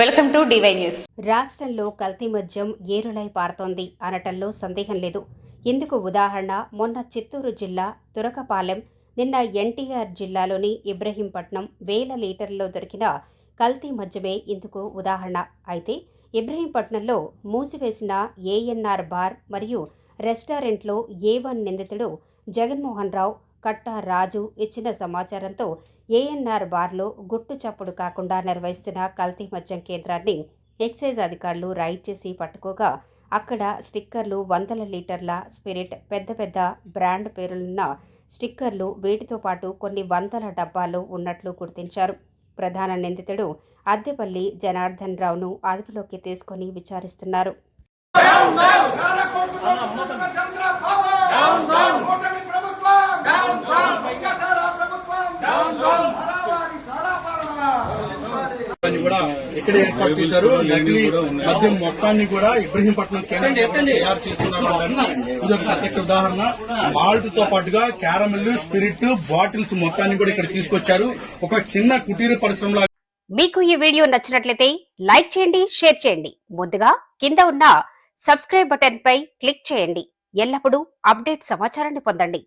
Welcome to DY news. రాష్ట్రంలో కల్తీ మద్యం ఏరులై పారుతోంది అనటంలో సందేహం లేదు. ఇందుకు ఉదాహరణ మొన్న చిత్తూరు జిల్లా తురకపాలెం నిన్న ఎన్టీఆర్ జిల్లాలోని ఇబ్రహీంపట్నం వేల లీటర్లలో దొరికిన కల్తీ మద్యమే ఇందుకు ఉదాహరణ. అయితే ఇబ్రహీంపట్నంలో మూసివేసిన ఏఎన్ఆర్ బార్ మరియు రెస్టారెంట్లో ఏ వన్ నిందితుడు జగన్మోహన్ రావు కట్టా రాజు ఇచ్చిన సమాచారంతో ఏఎన్ఆర్ బార్లో గుట్టు చప్పుడు కాకుండా నిర్వహిస్తున్న కల్తీ మద్యం కేంద్రాన్ని ఎక్సైజ్ అధికారులు రైడ్ చేసి పట్టుకోగా అక్కడ స్టిక్కర్లు వందల లీటర్ల స్పిరిట్ పెద్ద పెద్ద బ్రాండ్ పేరులున్న స్టిక్కర్లు వీటితో పాటు కొన్ని వందల డబ్బాలు ఉన్నట్లు గుర్తించారు. ప్రధాన నిందితుడు అద్దెపల్లి జనార్దన్ రావును అదుపులోకి తీసుకొని విచారిస్తున్నారు. కూడా ఇక్కడ ఏర్పాటు చేశారు. నకిలీ మద్యం మొత్తాన్ని కూడా ఇబ్రహీంపట్నం కేంద్రంలో తయారు చేస్తున్నారు. ఇది ఒక ప్రత్యక్ష ఉదాహరణ. మాల్ట్తో పాటుగా క్యారమిల్ స్పిరిట్ బాటిల్స్ మొత్తాన్ని కూడా ఇక్కడ తీసుకొచ్చారు. ఒక చిన్న కుటీర పరిశ్రమలో మీకు ఈ వీడియో నచ్చినట్లయితే లైక్ చేయండి షేర్ చేయండి. ముందుగా కింద ఉన్న సబ్స్క్రైబ్ బటన్ పై క్లిక్ చేయండి. ఎల్లప్పుడూ అప్డేట్ సమాచారాన్ని పొందండి.